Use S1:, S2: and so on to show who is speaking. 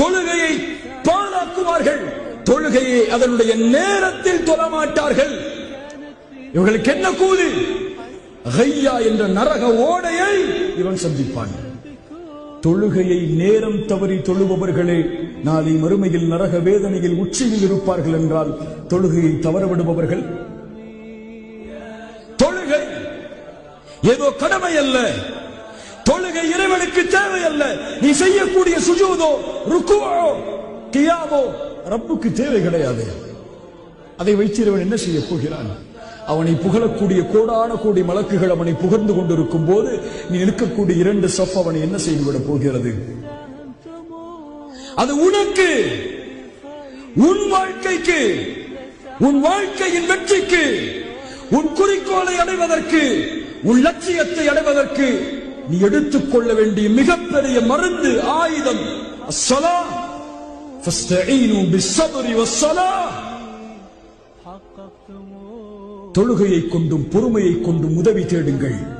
S1: தொழுகையை பாழாக்குவார்கள். தொழுகையை அதனுடைய நேரத்தில் தொழமாட்டார்கள். இவர்களுக்கு என்ன கூலி? கையா என்ற நரக ஓடையை இவன் சந்திப்பான். தொழுகையை நேரம் தவறி தொழுபவர்களே நாளை மறுமையில் நரக வேதனையில் உச்சியில் இருப்பார்கள் என்றால் தொழுகையை தவறவிடுபவர்கள் தொழுகை ஏதோ கடமை அல்ல. தொழுகை இறைவனுக்கு தேவையல்ல. நீ செய்யக்கூடிய சுஜூதோ ருக்குவோ கியாமோ ரப்புக்கு தேவை கிடையாது. அதை வைத்திருவன் என்ன செய்ய போகிறான்? அவனை புகழக்கூடிய கோடான கோடி மலக்குகள் அவனை புகழ்ந்து கொண்டிருக்கும் போது நீ நிற்கக்கூடிய இரண்டு சப் அவனை என்ன செய்துவிட போகிறது? அது உனக்கு. உன் வாழ்க்கைக்கு. உன் வாழ்க்கையின் வெற்றிக்கு. உன் குறிக்கோளை அடைவதற்கு. உன் லட்சியத்தை அடைவதற்கு. நீ எடுத்துக் கொள்ள வேண்டிய மிகப்பெரிய மருந்து ஆயுதம். தொழுகையை கொண்டும் பொறுமையை கொண்டும் உதவி தேடுங்கள்.